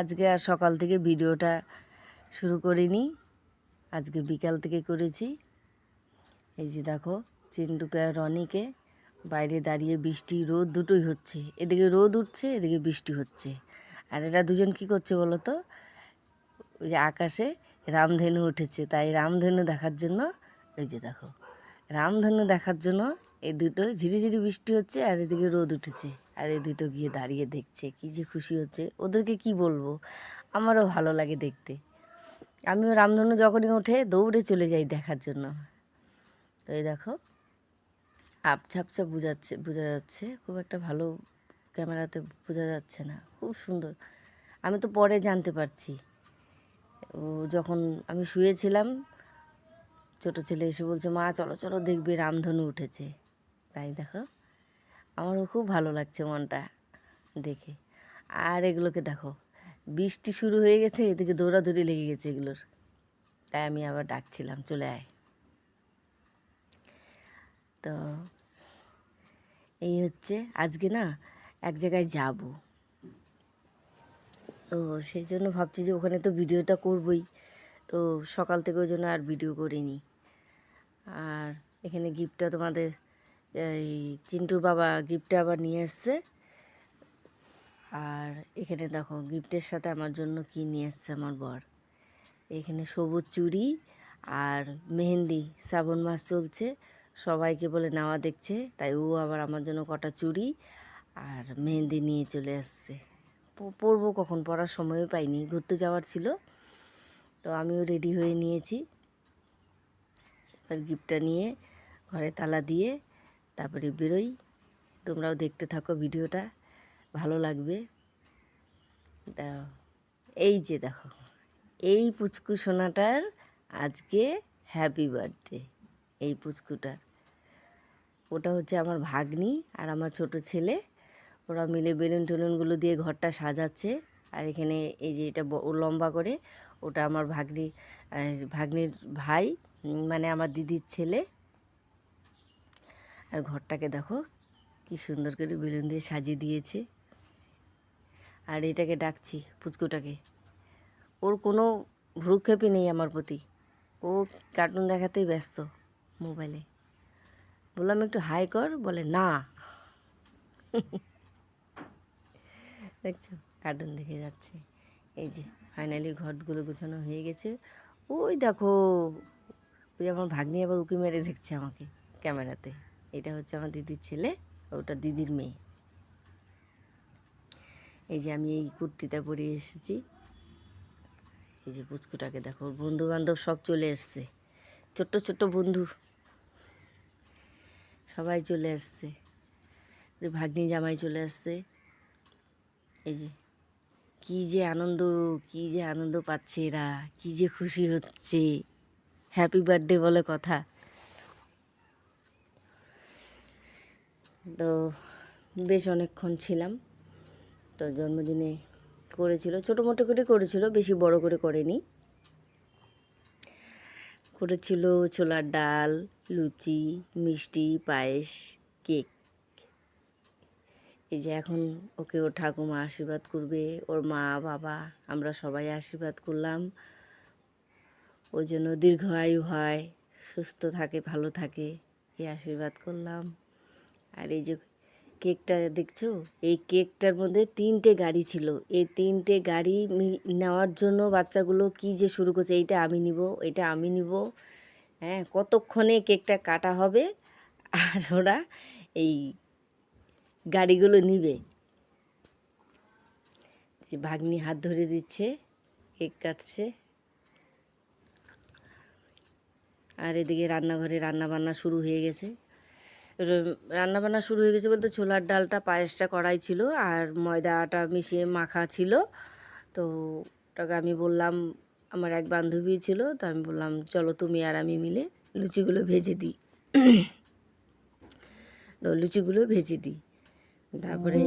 আজকে আর সকাল থেকে ভিডিওটা শুরু করিনি। আজকে বিকাল থেকে করেছি। এই যে দেখো, চিন্টুকে আর রনিকে বাইরে দাঁড়িয়ে বৃষ্টি, রোদ দুটোই হচ্ছে। এদিকে রোদ উঠছে, এদিকে বৃষ্টি হচ্ছে। আর এরা দুজন কি করছে বলো তো? ওই যে আকাশে রামধেনু উঠেছে। তাই রামধেনু দেখার জন্য ওই যে দেখো, রামধেনু দেখার জন্য এই দুটো ঝিরিঝিরি বৃষ্টি হচ্ছে আর এদিকে রোদ উঠেছে। আর এই দুটো গিয়ে দাঁড়িয়ে দেখছে, কি যে খুশি হচ্ছে। ওদেরকে কি বলব? আমারও ভালো লাগে দেখতে। আমিও রামধনু যখনই ওঠে দৌড়ে চলে যাই দেখার জন্য। তো এই দেখো আপছা আপছা বোঝাচ্ছে, বোঝা যাচ্ছে, খুব একটা ভালো ক্যামেরাতে বোঝা যাচ্ছে না, খুব সুন্দর। আমি তো পরে জানতে পারছি। ও যখন আমি শুয়েছিলাম, ছোট ছেলে এসে বলছে, মা, চলো চলো, দেখবে রামধনু উঠেছে। তাই দেখো। আমারও খুব ভালো লাগছে মনটা দেখে। আর এগুলোকে দেখো, বৃষ্টি শুরু হয়ে গেছে, এদিকে দৌড়াদৌড়ি লেগে গেছে এগুলোর। তাই আমি আবার ডাকছিলাম, চলে আয়। তো এই হচ্ছে আজকে না এক জায়গায় যাব। তো সেই জন্য ভাবছি যে ওখানে তো ভিডিওটা করবই, তো সকাল থেকে ওই জন্য আর ভিডিও করিনি। আর এখানে গিফটটা তোমাদের এই চিন্টুর বাবা গিফটটা আবার নিয়ে এসছে। আর এখানে দেখো গিফটের সাথে আমার জন্য কি নিয়ে এসছে আমার বর। এখানে সবুজ চুড়ি আর মেহেন্দি, শ্রাবণ মাস চলছে, সবাইকে বলে নেওয়া দেখছে, তাই ও আবার আমার জন্য কটা চুড়ি আর মেহেন্দি নিয়ে চলে আসছে পরবো কখন, পরার সময়ও পাইনি, ঘুরতে যাওয়ার ছিল, তো আমিও রেডি হয়ে নিয়েছি। এবার গিফটটা নিয়ে ঘরে তালা দিয়ে তারপরে বেরোই। তোমরাও দেখতে থাকো ভিডিওটা, ভালো লাগবে। এই যে দেখো, এই পুচকু সোনাটার আজকে হ্যাপি বার্থডে এই পুচকুটার। ওটা হচ্ছে আমার ভাগ্নি আর আমার ছোট ছেলে। ওরা মিলে বেলুন টেলুনগুলো দিয়ে ঘরটা সাজাচ্ছে। আর এখানে এই যে এটা লম্বা করে, ওটা আমার ভাগ্নি ভাগ্নির ভাই মানে আমার দিদির ছেলে। আর ঘরটাকে দেখো, কি সুন্দর করে বেলুন দিয়ে সাজিয়ে দিয়েছে। আর এটাকে ডাকছি পুচকুটাকে। ওর কোনো ভ্রুক্ষেপই নেই আমার প্রতি। ও কার্টুন দেখাতেই ব্যস্ত মোবাইলে বললাম, একটু হাই কর। বলে, না। দেখছ? কার্টুন দেখে যাচ্ছে। এই যে ফাইনালি ঘরগুলো গোছানো হয়ে গেছে। ওই দেখো, ওই আমার ভাগ্নি আবার উকি মেরে দেখছে আমাকে ক্যামেরাতে এটা হচ্ছে আমার দিদির ছেলে, ওটা দিদির মেয়ে। এই যে আমি এই কুর্তিটা পরে এসেছি। এই যে পুচকুটাকে দেখো বন্ধু বান্ধব সব চলে এসছে। ছোট্ট ছোট্ট বন্ধু। সবাই চলে এসছে। ভাগ্নি জামাই চলে আসছে এই যে কি যে আনন্দ, কি যে আনন্দ পাচ্ছে এরা, কি যে খুশি হচ্ছে। হ্যাপি বার্থডে বলে কথা। তো বেশ অনেকক্ষণ ছিলাম। তো জন্মদিনে করেছিল, ছোটো মোটো করে করেছিল, বেশি বড় করে করেনি। করেছিল ছোলার ডাল, লুচি, মিষ্টি, পায়েস, কেক। এই যে এখন ওকে ওর ঠাকুমা আশীর্বাদ করবে, ওর মা, বাবা, আমরা সবাই আশীর্বাদ করলাম। ওই জন্য দীর্ঘ আয়ু হয়, সুস্থ থাকে, ভালো থাকে, এই আশীর্বাদ করলাম। আর এই যে কেকটা দেখছ? এই কেকটার মধ্যে তিনটে গাড়ি ছিল। এই তিনটে গাড়ি নেওয়ার জন্য বাচ্চাগুলো কি যে শুরু করছে এইটা আমি নিব, এটা আমি নিব। হ্যাঁ কতক্ষণে কেকটা কাটা হবে? আর ওরা এই গাড়িগুলো নিবে। ভাগ্নি হাত ধরে দিচ্ছে, কেক কাটছে। আর এদিকে রান্নাঘরে রান্না বান্না শুরু হয়ে গেছে। রান্না বান্না শুরু হয়ে গেছে বলতে ছোলার ডালটা পায়েসটা করাই ছিল আর ময়দাটা মিশিয়ে মাখা ছিল। তো ওটাকে আমি বললাম, আমার এক বান্ধবী ছিল, তো আমি বললাম, চলো তুমি আর আমি মিলে লুচিগুলো ভেজে দিই। তো লুচিগুলো ভেজে দিই। তারপরে